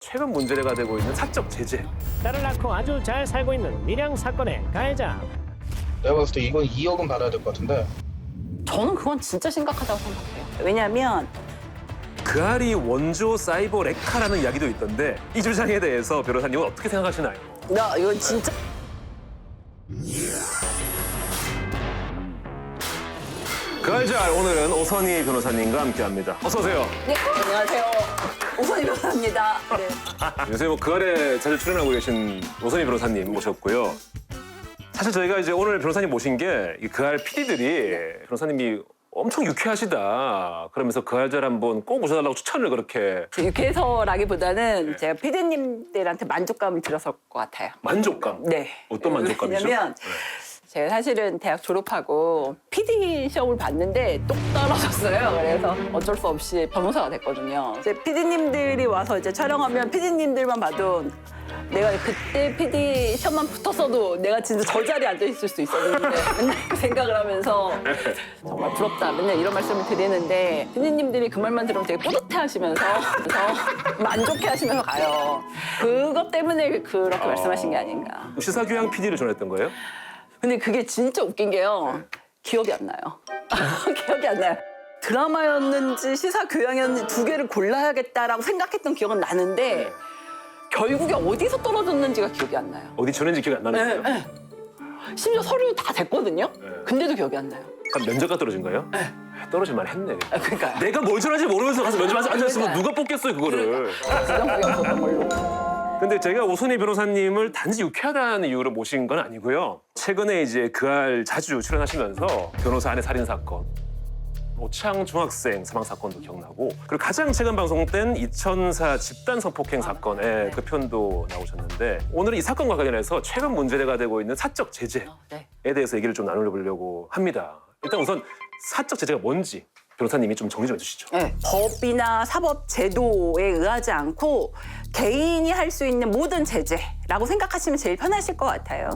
최근 문제가 되고 있는 사적 제재. 딸을 낳고 아주 잘 살고 있는 밀양 사건의 가해자 내가 봤을 때 이건 2억은 받아야 될 것 같은데 저는 그건 진짜 심각하다고 생각해요. 왜냐하면 그 알이 원조 사이버 레카라는 이야기도 있던데 이 주장에 대해서 변호사님은 어떻게 생각하시나요? 나 이건 진짜 그 알잘 오늘은 오선희 변호사님과 함께합니다. 어서 오세요. 네 안녕하세요 오선희 변호사입니다. 네. 요새 뭐그 알에 자주 출연하고 계신 오선희 변호사님 모셨고요. 사실 저희가 이제 오늘 변호사님 모신 게그알 PD들이 변호사님이 엄청 유쾌하시다. 그러면서 그 알잘 한번 꼭 모셔달라고 추천을 그렇게 유쾌해서라기보다는 제가 피디님들한테 만족감을 들었을 것 같아요. 만족감. 네. 어떤 만족감이죠? 왜냐면 제가 사실은 대학 졸업하고 PD 시험을 봤는데 똑 떨어졌어요. 그래서 어쩔 수 없이 변호사가 됐거든요. 이제 PD님들이 와서 이제 촬영하면 PD님들만 봐도 내가 그때 PD 시험만 붙었어도 내가 진짜 저 자리에 앉아 있을 수 있었는데 맨날 그 생각을 하면서 정말 부럽다. 맨날 이런 말씀을 드리는데 PD님들이 그 말만 들으면 되게 뿌듯해 하시면서 그래서 만족해 하시면서 가요. 그것 때문에 그렇게 말씀하신 게 아닌가. 시사교양 PD를 전했던 거예요? 근데 그게 진짜 웃긴 게요. 기억이 안 나요. 기억이 안 나요. 드라마였는지 시사 교양이었는지 두 개를 골라야겠다라고 생각했던 기억은 나는데 결국에 어디서 떨어졌는지가 기억이 안 나요. 어디 전했는지 기억이 안 나는 거예요? 네, 심지어 서류 다 됐거든요. 네. 근데도 기억이 안 나요. 그럼 면접가 떨어진 거예요? 떨어질 만 했네. 아, 그러니까 내가 뭘 전하는지 모르면서 가서 면접에 앉아있으면 그러니까요. 누가 뽑겠어요, 그거를. 없었던 걸로. 근데 제가 오선희 변호사님을 단지 유쾌하다는 이유로 모신 건 아니고요. 최근에 이제 그알 자주 출연하시면서 변호사 안의 살인 사건, 오창 중학생 사망 사건도 기억나고 그리고 가장 최근 방송된 이천사 집단 성폭행 사건에 네. 그 편도 나오셨는데 오늘은 이 사건과 관련해서 최근 문제가 되고 있는 사적 제재에 네. 대해서 얘기를 좀 나눠보려고 합니다. 일단 우선 사적 제재가 뭔지 변호사님이 좀 정리 좀 해주시죠. 네, 법이나 사법 제도에 의하지 않고 개인이 할 수 있는 모든 제재라고 생각하시면 제일 편하실 것 같아요.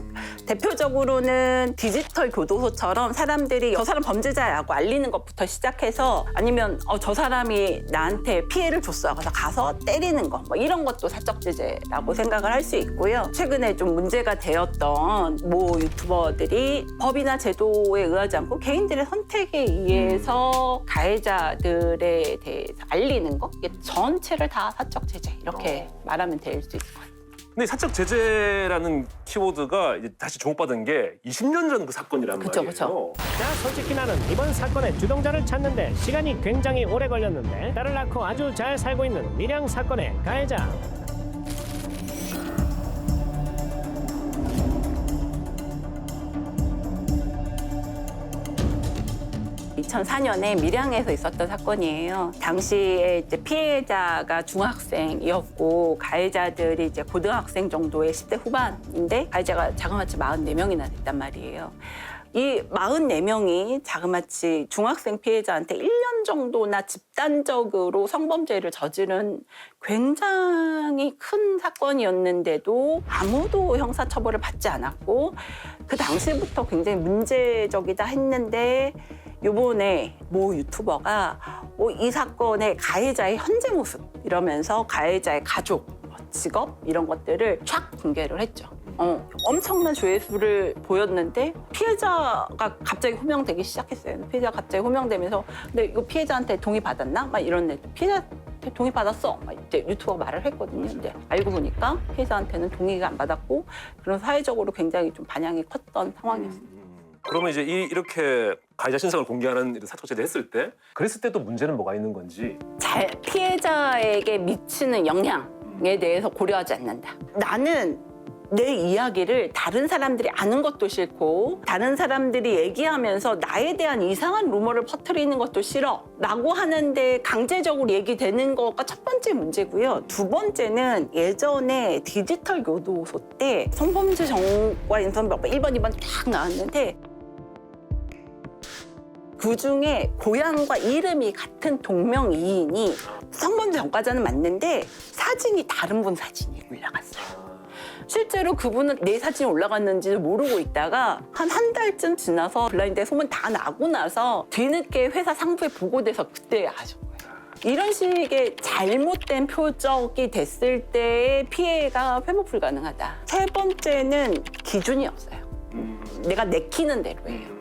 대표적으로는 디지털 교도소처럼 사람들이 저 사람 범죄자라고 알리는 것부터 시작해서 아니면 어, 저 사람이 나한테 피해를 줬어. 그래서 가서 때리는 거. 뭐 이런 것도 사적 제재라고 생각을 할 수 있고요. 최근에 좀 문제가 되었던 모 유튜버들이 법이나 제도에 의하지 않고 개인들의 선택에 의해서 가해자들에 대해서 알리는 거 이게 전체를 다 사적 제재 이렇게 말하면 될 수 있을 것 같아요. 근데 사적 제재라는 키워드가 이제 다시 주목받은 게 20년 전 그 사건이란 그쵸, 말이에요. 그쵸. 자 솔직히 나는 이번 사건의 주동자를 찾는데 시간이 굉장히 오래 걸렸는데 딸을 낳고 아주 잘 살고 있는 밀양 사건의 가해자 2004년에 밀양에서 있었던 사건이에요. 당시에 이제 피해자가 중학생이었고 가해자들이 이제 고등학생 정도의 10대 후반인데 가해자가 자그마치 44명이나 됐단 말이에요. 이 44명이 자그마치 중학생 피해자한테 1년 정도나 집단적으로 성범죄를 저지른 굉장히 큰 사건이었는데도 아무도 형사처벌을 받지 않았고 그 당시부터 굉장히 문제적이다 했는데 요번에 모 유튜버가 뭐이 사건의 가해자의 현재 모습 이러면서 가해자의 가족, 뭐 직업 이런 것들을 쫙 공개를 했죠. 어, 엄청난 조회수를 보였는데 피해자가 갑자기 호명되기 시작했어요. 피해자가 갑자기 호명되면서 근데 이거 피해자한테 동의 받았나? 막 이런 애 피해자한테 동의 받았어. 막 이제 유튜버가 말을 했거든요. 근데 알고 보니까 피해자한테는 동의가 안 받았고 그런 사회적으로 굉장히 좀 반향이 컸던 상황이었어요. 그러면 이제 이, 이렇게 가해자 신상을 공개하는 이런 사적 제재 했을 때 그랬을 때도 문제는 뭐가 있는 건지 잘 피해자에게 미치는 영향에 대해서 고려하지 않는다. 나는 내 이야기를 다른 사람들이 아는 것도 싫고 다른 사람들이 얘기하면서 나에 대한 이상한 루머를 퍼뜨리는 것도 싫어 라고 하는데 강제적으로 얘기되는 거가 첫 번째 문제고요. 두 번째는 예전에 디지털 교도소 때 성범죄 정과 인선법 1번, 2번 쫙 나왔는데 그 중에 고향과 이름이 같은 동명이인이 성범죄 전과자는 맞는데 사진이 다른 분 사진이 올라갔어요. 실제로 그분은 내 사진이 올라갔는지도 모르고 있다가 한 한 달쯤 지나서 블라인드에 소문 다 나고 나서 뒤늦게 회사 상부에 보고돼서 그때 거예요. 이런 식의 잘못된 표적이 됐을 때의 피해가 회복 불가능하다. 세 번째는 기준이 없어요. 내가 내키는 대로예요.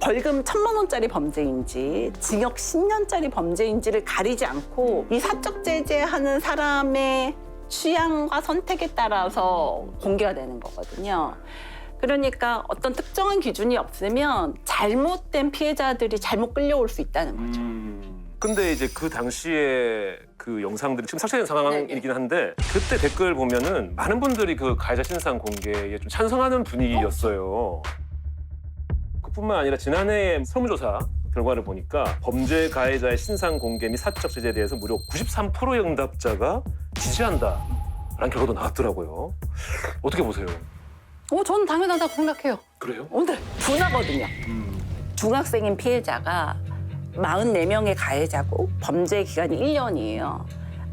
벌금 천만 원짜리 범죄인지 징역 10년짜리 범죄인지를 가리지 않고 이 사적 제재하는 사람의 취향과 선택에 따라서 공개가 되는 거거든요. 그러니까 어떤 특정한 기준이 없으면 잘못된 피해자들이 잘못 끌려올 수 있다는 거죠. 근데 이제 그 당시에 그 영상들이 지금 삭제된 상황이긴. 한데 그때 댓글 보면은 많은 분들이 그 가해자 신상 공개에 좀 찬성하는 분위기였어요. 그뿐만 아니라 지난해 설문조사 결과를 보니까 범죄 가해자의 신상 공개 및 사적 제재에 대해서 무려 93%의 응답자가 지지한다라는 결과도 나왔더라고요. 어떻게 보세요? 어, 저는 당연하다고 생각해요. 그래요? 오늘 분하거든요. 중학생인 피해자가 44명의 가해자고 범죄 기간이 1년이에요.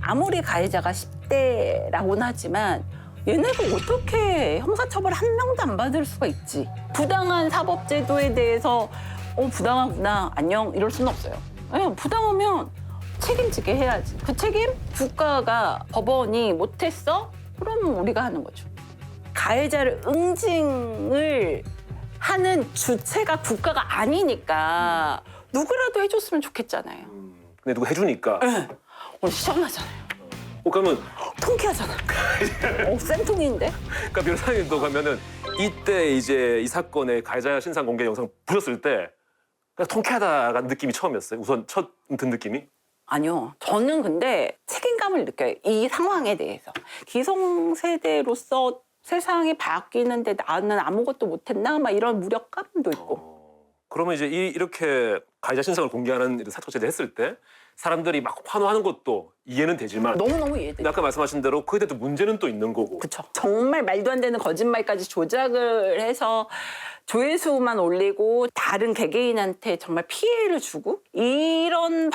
아무리 가해자가 10대라고는 하지만 얘네가 어떻게 형사처벌 한 명도 안 받을 수가 있지? 부당한 사법제도에 대해서 어 부당하구나 안녕 이럴 수는 없어요. 예, 부당하면 책임지게 해야지. 그 책임 국가가 법원이 못했어? 그럼 우리가 하는 거죠. 가해자를 응징을 하는 주체가 국가가 아니니까 누구라도 해줬으면 좋겠잖아요. 근데 누가 해주니까 네. 오늘 시원하잖아요. 어, 그러면 통쾌하잖아. 어, 쌤통인데? 그러니까 변호사님도 가면은 이때 이제 이 사건의 가해자 신상 공개 영상 보셨을 때 그냥 통쾌하다가 느낌이 처음이었어요. 우선 첫 든 느낌이. 아니요. 저는 근데 책임감을 느껴요. 이 상황에 대해서. 기성세대로서 세상이 바뀌는데 나는 아무것도 못했나? 막 이런 무력감도 있고. 어, 그러면 이제 이, 이렇게 가해자 신상을 공개하는 이런 사적 제재 했을 때 사람들이 막 환호하는 것도 이해는 되지만 너무너무 이해돼. 근데 아까 말씀하신 대로 그에 대해서 문제는 또 있는 거고. 그쵸. 정말 말도 안 되는 거짓말까지 조작을 해서 조회수만 올리고 다른 개개인한테 정말 피해를 주고 이런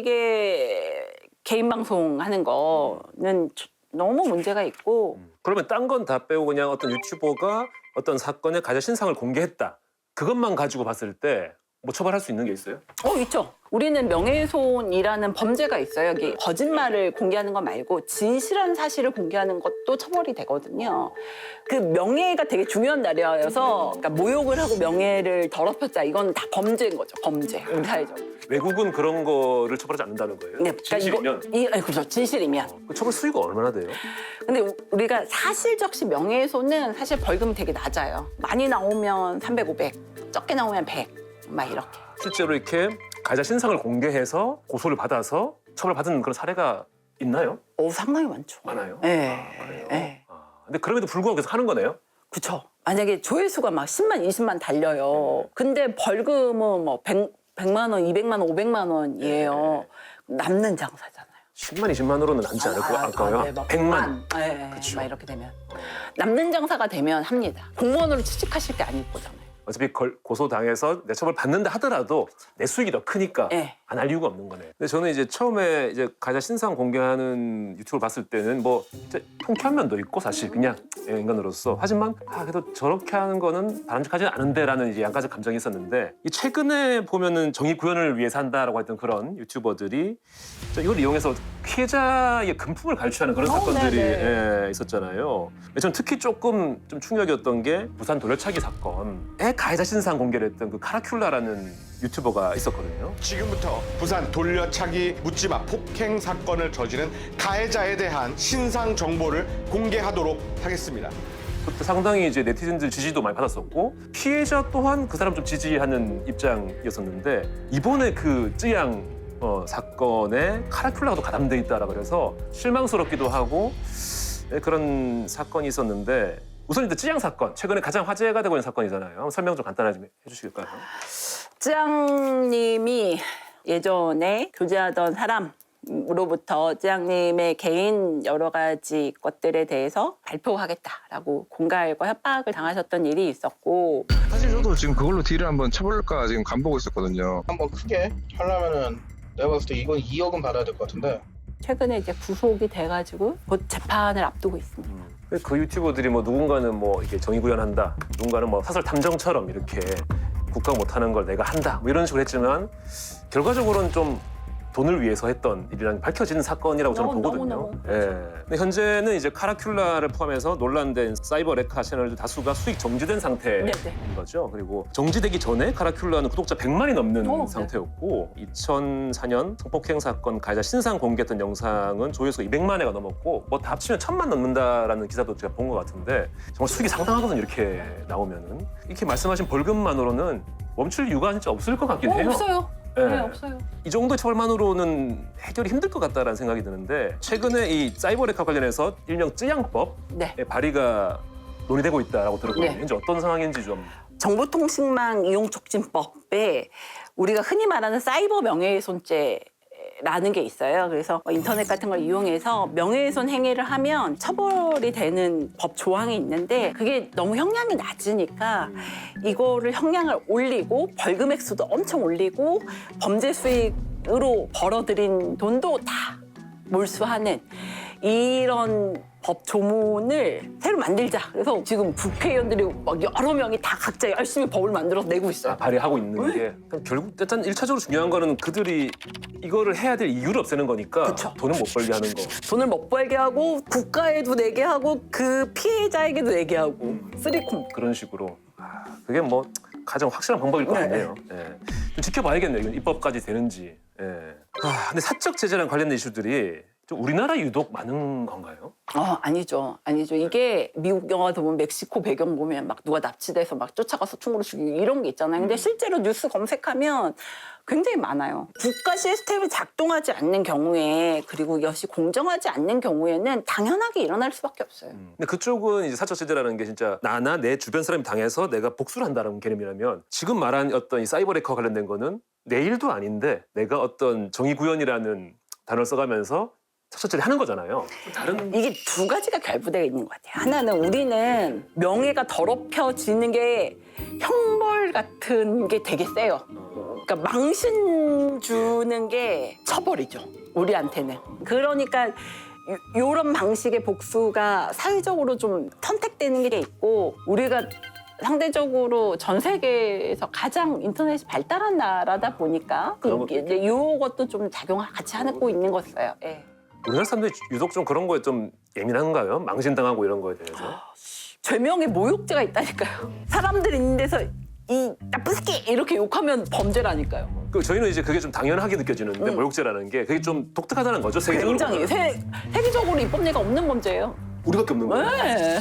방식의 개인 방송 하는 거는 저- 너무 문제가 있고 그러면 딴 건 다 빼고 그냥 어떤 유튜버가 어떤 사건의 가해자 신상을 공개했다. 그것만 가지고 봤을 때 뭐 처벌할 수 있는 게 있어요? 어 있죠. 우리는 명예훼손이라는 범죄가 있어요. 여기 거짓말을 공개하는 거 말고 진실한 사실을 공개하는 것도 처벌이 되거든요. 그 명예가 되게 중요한 날이어서 그러니까 모욕을 하고 명예를 더럽혔자 이건 다 범죄인 거죠. 범죄 우리 사회적으로. 외국은 그런 거를 처벌하지 않는다는 거예요. 네, 그러니까 진실이면 이거, 이, 아니, 그렇죠. 진실이면. 그 처벌 수위가 얼마나 돼요? 근데 우- 우리가 사실적시 명예훼손은 사실 벌금이 되게 낮아요. 많이 나오면 300, 500, 적게 나오면 100, 막 이렇게. 실제로 이렇게 가해자 신상을 공개해서 고소를 받아서 처벌받은 그런 사례가 있나요? 오, 상당히 많죠. 많아요. 네. 아, 그래요? 네. 아, 근데 그럼에도 불구하고 계속 하는 거네요. 그쵸. 만약에 조회수가 막 10만, 20만 달려요. 근데 벌금은 뭐 100, 100만 원, 200만 원, 500만 원이에요. 남는 장사잖아요. 10만, 20만으로는 남지 않을 거 아까요. 네, 막 100만. 네, 그쵸. 막 이렇게 되면. 남는 장사가 되면 합니다. 공무원으로 취직하실 때 아닐 거잖아요. 어차피 걸- 고소당해서 내 처벌 받는다 하더라도 내 수익이 더 크니까 네. 안 할 이유가 없는 거네. 근데 저는 이제 처음에 이제 가해자 신상 공개하는 유튜브를 봤을 때는 뭐 진짜 통쾌한 면도 있고 사실 그냥 인간으로서 하지만 아 그래도 저렇게 하는 거는 바람직하지 않은데라는 이제 양가적 감정이 있었는데 이 최근에 보면은 정의 구현을 위해서 한다라고 했던 그런 유튜버들이 저 이걸 이용해서 피해자의 금품을 갈취하는 그런 어, 사건들이 네네. 예, 있었잖아요. 저는 특히 조금 좀 충격이었던 게 부산 돌려차기 사건에 가해자 신상 공개를 했던 그 카라큘라라는 유튜버가 있었거든요. 지금부터 부산 돌려차기 묻지마 폭행 사건을 저지른 가해자에 대한 신상 정보를 공개하도록 하겠습니다. 그때 상당히 이제 네티즌들 지지도 많이 받았었고 피해자 또한 그 사람 좀 지지하는 입장이었었는데 이번에 그 쯔양 어, 사건에 카라큘라가 또 가담돼 있다라 그래서 실망스럽기도 하고 네, 그런 사건이 있었는데 우선 일단 쯔양 사건 최근에 가장 화제가 되고 있는 사건이잖아요. 설명 좀 간단하게 좀 해주실까요? 쯔양님이 예전에 교제하던 사람으로부터 쯔양님의 개인 여러 가지 것들에 대해서 발표하겠다라고 공갈과 협박을 당하셨던 일이 있었고 사실 저도 지금 그걸로 딜을 한번 쳐볼까 지금 간보고 있었거든요. 한번 크게 하려면은 내가 봤을 때 이건 2억은 받아야 될 것 같은데 최근에 이제 구속이 돼가지고 곧 재판을 앞두고 있습니다. 그 유튜버들이 뭐 누군가는 뭐 이게 정의 구현한다, 누군가는 뭐 사설 탐정처럼 이렇게 국가 못하는 걸 내가 한다, 뭐 이런 식으로 했지만 결과적으로는 좀 돈을 위해서 했던 일이라는 밝혀지는 사건이라고 저는 너무, 보거든요. 너무, 예. 근데 현재는 이제 카라큘라를 포함해서 논란된 사이버 레카 채널들 다수가 수익 정지된 상태인 네, 네. 거죠. 그리고 정지되기 전에 카라큘라는 구독자 100만이 넘는 어, 네. 상태였고 2004년 성폭행 사건 가해자 신상 공개했던 영상은 조회수가 200만 회가 넘었고 뭐 다 합치면 1000만 넘는다라는 기사도 제가 본 것 같은데 정말 수익이 상당하거든요. 이렇게 나오면은 이렇게 말씀하신 벌금만으로는 멈출 이유가 진짜 없을 것 같긴 어, 해요. 없어요. 예. 네, 없어요. 이 정도 처벌만으로는 해결이 힘들 것 같다라는 생각이 드는데 최근에 이 사이버 레카 관련해서 일명 쯔양법의 네. 발의가 논의되고 있다라고 들었거든요. 네. 현재 어떤 상황인지 좀 정보통신망 이용촉진법에 우리가 흔히 말하는 사이버 명예훼손죄 라는 게 있어요. 그래서 뭐 인터넷 같은 걸 이용해서 명예훼손 행위를 하면 처벌이 되는 법 조항이 있는데 그게 너무 형량이 낮으니까 이거를 형량을 올리고 벌금 액수도 엄청 올리고 범죄 수익으로 벌어들인 돈도 다 몰수하는 이런 법 조문을 새로 만들자. 그래서 지금 국회의원들이 막 여러 명이 다 각자 열심히 법을 만들어서 내고 있어요. 아, 발의하고 있는 게 그럼 결국 일단 일차적으로 중요한 거는 그들이 이거를 해야 될 이유를 없애는 거니까 그쵸. 돈을 못 벌게 하는 거. 돈을 못 벌게 하고 국가에도 내게 하고 그 피해자에게도 내게 하고 쓰리콤. 그런 식으로 아, 그게 뭐 가장 확실한 방법일 것 네. 같네요. 예. 좀 지켜봐야겠네요. 이건 입법까지 되는지. 예. 아, 근데 사적 제재랑 관련된 이슈들이 좀 우리나라 유독 많은 건가요? 어 아니죠. 아니죠. 이게 미국 영화도 보면 멕시코 배경 보면 막 누가 납치돼서 막 쫓아가서 총으로 죽이고 이런 게 있잖아요. 근데 실제로 뉴스 검색하면 굉장히 많아요. 국가 시스템이 작동하지 않는 경우에 그리고 이것이 공정하지 않는 경우에는 당연하게 일어날 수밖에 없어요. 근데 그쪽은 이제 사적 제재라는 게 진짜 나나 내 주변 사람이 당해서 내가 복수를 한다는 개념이라면 지금 말한 어떤 이 사이버 레커 관련된 거는 내 일도 아닌데 내가 어떤 정의 구현이라는 단어를 써가면서 제재 하는 거잖아요. 좀 다른 이게 두 가지가 결부되어 있는 것 같아요. 하나는 우리는 명예가 더럽혀지는 게 형벌 같은 게 되게 세요. 그러니까 망신 주는 게 처벌이죠. 우리한테는. 그러니까 요- 요런 방식의 복수가 사회적으로 좀 선택되는 게 있고 우리가 상대적으로 전 세계에서 가장 인터넷이 발달한 나라다 보니까 그런 그 이제 요것도 좀 작용을 같이 하고 있는 것 같아요. 예. 우리나라 사람들이 유독 좀 그런 거에 좀 예민한가요? 망신당하고 이런 거에 대해서. 죄명에 모욕죄가 있다니까요. 사람들 있는 데서 이 나쁜 새끼 이렇게 욕하면 범죄라니까요. 그 저희는 이제 그게 좀 당연하게 느껴지는데 음. 모욕죄라는 게 그게 좀 독특하다는 거죠 세계적으로. 굉장히 세, 세계적으로 입법례가 없는 범죄예요. 우리밖에 없는 거예요. 네.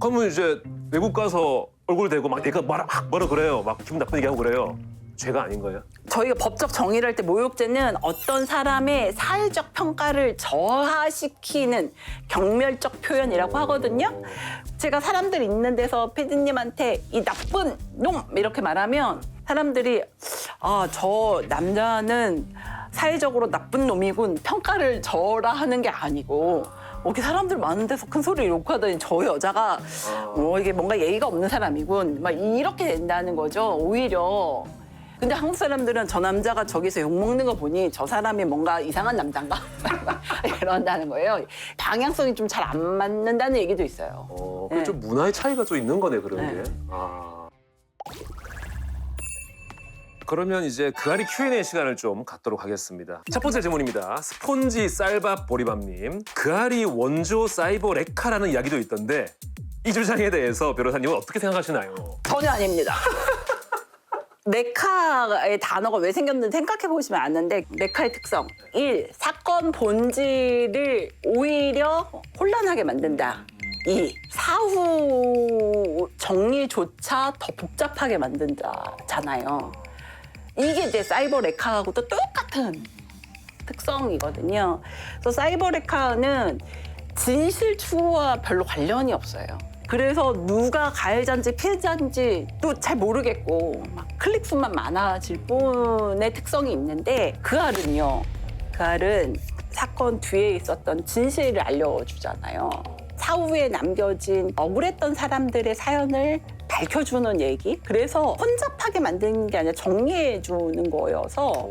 그러면 이제 외국 가서 얼굴 대고 막 내가 뭐라 막 뭐라 그래요. 막 기분 나쁜 얘기하고 그래요. 죄가 아닌 거예요? 저희가 법적 정의를 할 때 모욕죄는 어떤 사람의 사회적 평가를 저하시키는 경멸적 표현이라고 하거든요. 제가 사람들 있는 데서 피디님한테 이 나쁜 놈! 이렇게 말하면 사람들이 아 저 남자는 사회적으로 나쁜 놈이군. 평가를 저라 하는 게 아니고. 뭐 이렇게 사람들 많은 데서 큰 소리 욕하더니 저 여자가 뭐 이게 뭔가 예의가 없는 사람이군. 막 이렇게 된다는 거죠 오히려 근데 한국 사람들은 저 남자가 저기서 욕 먹는 거 보니 저 사람이 뭔가 이상한 남자인가 이런다는 거예요 방향성이 좀 잘 안 맞는다는 얘기도 있어요 어, 네. 그좀 문화의 차이가 좀 있는 거네 그런 네. 게. 아. 그러면 이제 그아리 Q&A 시간을 좀 갖도록 하겠습니다. 첫 번째 질문입니다. 스폰지 쌀밥 보리밥님. 그아리 원조 사이버 레카라는 이야기도 있던데 이 주장에 대해서 변호사님은 어떻게 생각하시나요? 전혀 아닙니다. 레카의 단어가 왜 생겼는지 생각해 보시면 아는데 레카의 특성 1. 사건 본질을 오히려 혼란하게 만든다. 2. 사후 정리조차 더 복잡하게 만든다잖아요. 이게 이제 사이버 레카하고도 똑같은 특성이거든요. 그래서 사이버 레카는 진실 추구와 별로 관련이 없어요. 그래서 누가 가해자인지 피해자인지 또잘 모르겠고 막 클릭 수만 많아질 뿐의 특성이 있는데 그 알은요. 그 알은 사건 뒤에 있었던 진실을 알려주잖아요. 사후에 남겨진 억울했던 사람들의 사연을 밝혀주는 얘기. 그래서 혼잡하게 만드는 게 아니라 정리해주는 거여서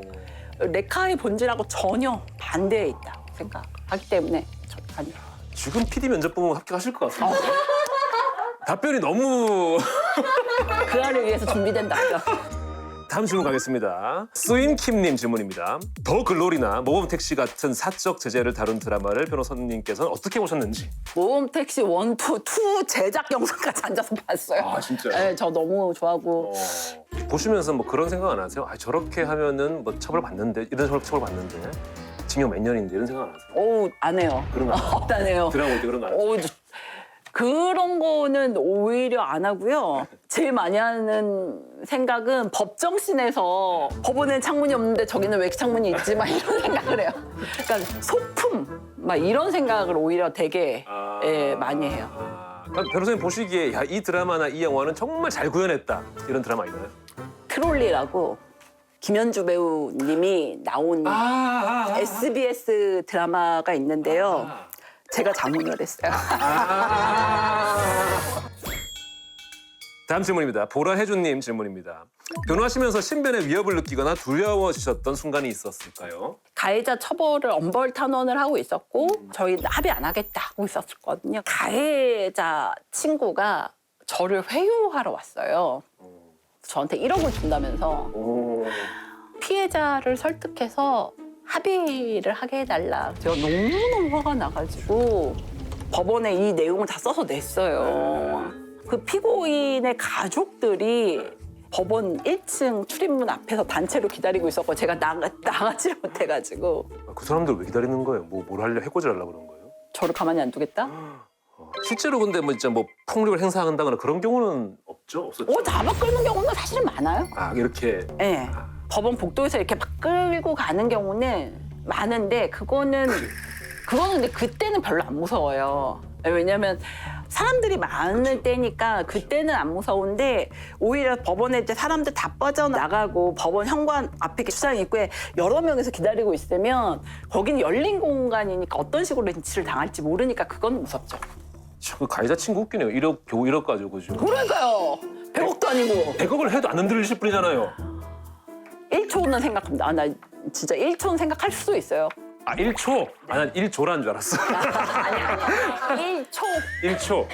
레카의 본질하고 전혀 반대에 있다고 생각하기 때문에 저, 아니요. 지금 PD 면접 보면 합격하실 것 같은데. 답변이 너무 그 알을 위해서 준비된 답변. 다음 질문 가겠습니다. 스윈킴님 질문입니다. 더 글로리나 모범 택시 같은 사적 제재를 다룬 드라마를 변호사님께서는 어떻게 보셨는지. 모험 택시 원, 투, 투 제작 영상까지 앉아서 봤어요. 아, 진짜요? 네, 저 너무 좋아하고. 보시면서 뭐 그런 생각 안 하세요? 아 저렇게 하면은 뭐 처벌 받는데 이런 저렇게 처벌 받는데 징역 몇 년인데 이런 생각 안 하세요? 오, 안 해요. 그런 거안 해요? 안 해요. 드라마 볼 때 그런 거 안 하세요? 오, 저- 그런 거는 오히려 안 하고요. 제일 많이 하는 생각은 법정신에서 법원엔 창문이 없는데 저기는 왜 창문이 있지? 막 이런 생각을 해요. 그러니까 소품 막 이런 생각을 오히려 되게 아. 예, 많이 해요. 아, 그럼 변호사님 보시기에 야, 이 드라마나 이 영화는 정말 잘 구현했다 이런 드라마 있나요? 트롤리라고 김현주 배우님이 나온 아, SBS 드라마가 있는데요. 제가 자문을 했어요. 다음 질문입니다. 보라해준님 질문입니다. 변호하시면서 신변의 위협을 느끼거나 두려워지셨던 순간이 있었을까요? 가해자 처벌을 엄벌 탄원을 하고 있었고 저희 합의 안 하겠다 하고 있었거든요. 가해자 친구가 저를 회유하러 왔어요. 저한테 1억을 준다면서 오. 피해자를 설득해서 합의를 하게 해달라. 제가 너무너무 화가 나가지고 법원에 이 내용을 다 써서 냈어요. 그 피고인의 가족들이 법원 1층 출입문 앞에서 단체로 기다리고 있었고 제가 나가, 나가지를 못해가지고 그 사람들 왜 기다리는 거예요? 뭐 뭘 하려 해코지 하려고 그런 거예요? 저를 가만히 안 두겠다? 어, 실제로 근데 뭐 진짜 뭐 폭력을 행사한다거나 그런 경우는 없죠? 없었죠? 오, 잡아 끌는 경우가 사실은 많아요. 아 이렇게 예. 법원 복도에서 이렇게 막 끌고 가는 경우는 많은데 그거는 그거는 근데 그때는 별로 안 무서워요. 예, 왜냐면 사람들이 많을 때니까 그때는 안 무서운데 오히려 법원에 이제 사람들 다 빠져나가고 법원 현관 앞에 수장 입구에 여러 명이서 기다리고 있으면 거기는 열린 공간이니까 어떤 식으로 린치를 당할지 모르니까 그건 무섭죠. 저그 가해자 친구 웃기네요. 1억 겨우 1억 가지고 지금 그러니까요. 100억도 아니고 100억을 해도 안 흔들리실 분이잖아요. 1초는 생각합니다. 아, 나 진짜 1초는 생각할 수도 있어요. 아 1초? 아 난 1조란 줄 알았어. 아니 아니 1초 1초.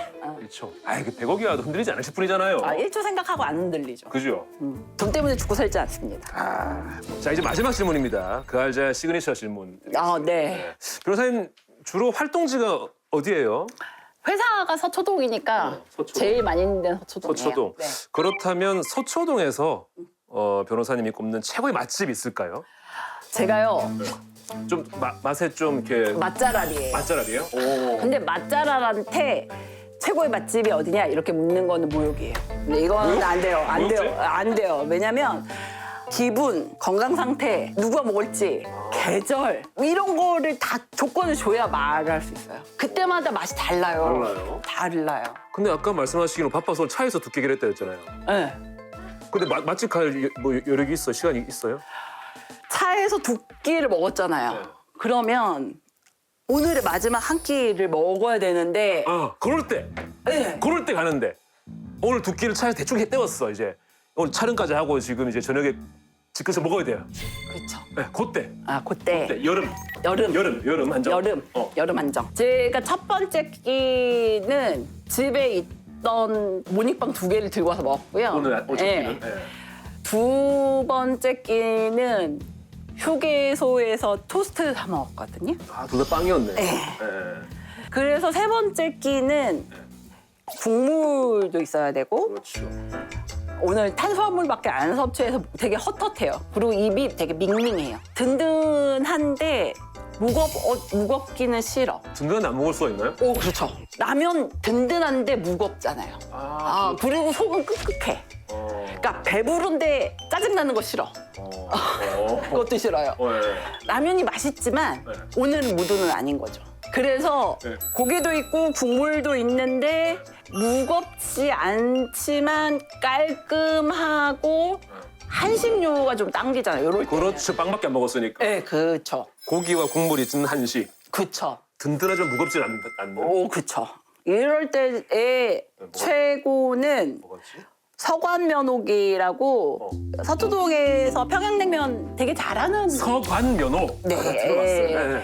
1초. 아그 100억이 와도 흔들리지 않으실 분이잖아요. 아 1초 생각하고 안 흔들리죠. 그죠? 돈 때문에 죽고 살지 않습니다. 자 이제 마지막 질문입니다. 그 알자 시그니처 질문. 아 네. 변호사님 주로 활동지가 어디예요? 회사가 서초동이니까 어, 서초동. 제일 많이 있는 데는 서초동이에요. 서초동. 네. 그렇다면 서초동에서 어, 변호사님이 꼽는 최고의 맛집 있을까요? 제가요 좀 마- 맛에 좀 이렇게 맛잘알이에요. 맛잘알이에요? 오. 근데 맛잘알한테 최고의 맛집이 어디냐 이렇게 묻는 거는 모욕이에요. 근데 이거는 모욕? 안 돼요. 안 모욕죄? 돼요. 안 돼요. 왜냐면 기분, 건강 상태, 누가 먹을지, 계절 뭐 이런 거를 다 조건을 줘야 말을 할수 있어요. 그때마다 맛이 달라요. 달라요? 달라요. 근데 아까 말씀하시기로 바빠서 차에서 두께 기랬다 했잖아요. 네. 근데 마- 맛집 갈 여- 뭐 여력이 있어? 시간이 있어요? 차에서 두 끼를 먹었잖아요. 네. 그러면 오늘의 마지막 한 끼를 먹어야 되는데 아 그럴 때 네. 그럴 때 가는데 오늘 두 끼를 차에서 대충 해 때웠어 이제 오늘 촬영까지 하고 지금 이제 저녁에 집 가서 먹어야 돼요. 그렇죠. 네, 그때 아 그때 네, 여름 여름 여름 여름 한정. 여름 어. 여름 한정. 제가 첫 번째 끼는 집에 있 던 모닝빵 두 개를 들고 와서 먹었고요. 오늘 첫 네. 끼는. 네. 두 번째 끼는 휴게소에서 토스트 사 먹었거든요. 아 둘 다 빵이었네. 네. 네. 그래서 세 번째 끼는 국물도 있어야 되고 그렇죠. 오늘 탄수화물밖에 안 섭취해서 되게 헛헛해요. 그리고 입이 되게 밍밍해요. 든든한데 무겁 어, 무겁기는 싫어. 든든한 안 먹을 수가 있나요? 오 그렇죠. 라면 든든한데 무겁잖아요. 아 그리고 속은 끄끄해. 어. 그러니까 배부른데 짜증 나는 거 싫어. 어. 어. 그것도 싫어요. 어, 네. 라면이 맛있지만 네. 오늘은 무드는 아닌 거죠. 그래서 네. 고기도 있고 국물도 있는데 무겁지 않지만 깔끔하고 한식류가 좀 당기잖아요. 요럴 때. 그렇죠. 빵밖에 안 먹었으니까. 네, 그쵸. 고기와 국물이 있는 한식. 그쵸. 든든하지만 무겁진 않, 않는. 오, 그쵸. 이럴 때의 네, 뭐가- 최고는 뭐가지? 서관 면옥이라고 어. 서초동에서 평양냉면 되게 잘하는 서관 면호. 네. 아, 들어봤어요. 네.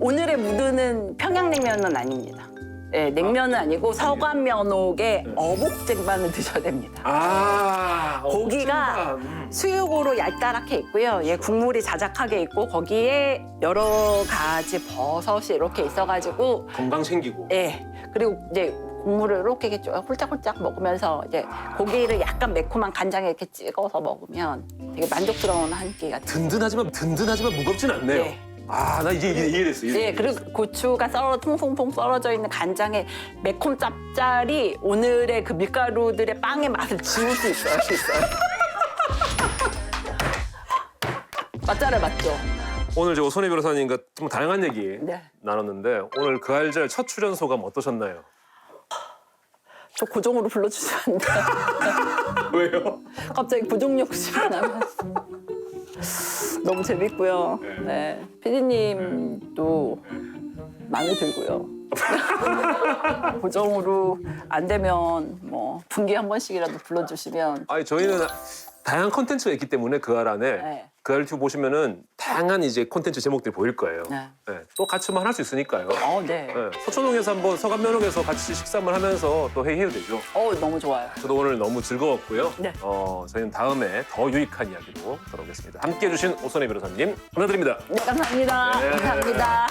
오늘의 무드는 평양냉면은 아닙니다. 예, 냉면은 아니고 서관 면옥에 어복쟁반을 드셔야 됩니다. 아 고기가 음. 수육으로 얄다랗게 있고요. 예, 국물이 자작하게 있고 거기에 여러 가지 버섯이 이렇게 있어가지고 건강 챙기고 예 그리고 이제 국물을 이렇게 쭉 홀짝홀짝 먹으면서 이제 고기를 약간 매콤한 간장에 이렇게 찍어서 먹으면 되게 만족스러운 한 끼가 돼요. 든든하지만 든든하지만 무겁진 않네요. 네. 아 나 이제 이해- 이해됐어. 이해- 예, 그리고 고추가 썰어 통통통 썰어져 있는 간장에 매콤 짭짤이 오늘의 그 밀가루들의 빵의 맛을 지울 수 있어요, 있어요. 맞잖아요, 맞죠? 오늘 저 손혜 변호사님과 좀 다양한 얘기 네. 나눴는데 오늘 그 알잘 첫 출연 소감 어떠셨나요? 저 고정으로 불러주시면 안 돼요? 왜요? 갑자기 고정 욕심이 나면서. 너무 재밌고요. 네. 피디님도 마음에 들고요. 고정으로 안 되면 뭐 분기 한 번씩이라도 불러주시면 아니 저희는 다양한 콘텐츠가 있기 때문에 그 알 안에 네. 그 알튜브 보시면은 다양한 이제 콘텐츠 제목들이 보일 거예요. 네. 네. 또 같이 한번 할 수 있으니까요. 어, 네. 네. 서초동에서 한번 서간면옥에서 같이 식사 한번 하면서 또 회의해도 되죠. 어, 너무 좋아요. 저도 오늘 너무 즐거웠고요. 네. 어, 저희는 다음에 더 유익한 이야기로 돌아오겠습니다. 함께 해 주신 오선혜 변호사님 감사드립니다. 네, 감사합니다. 네. 감사합니다.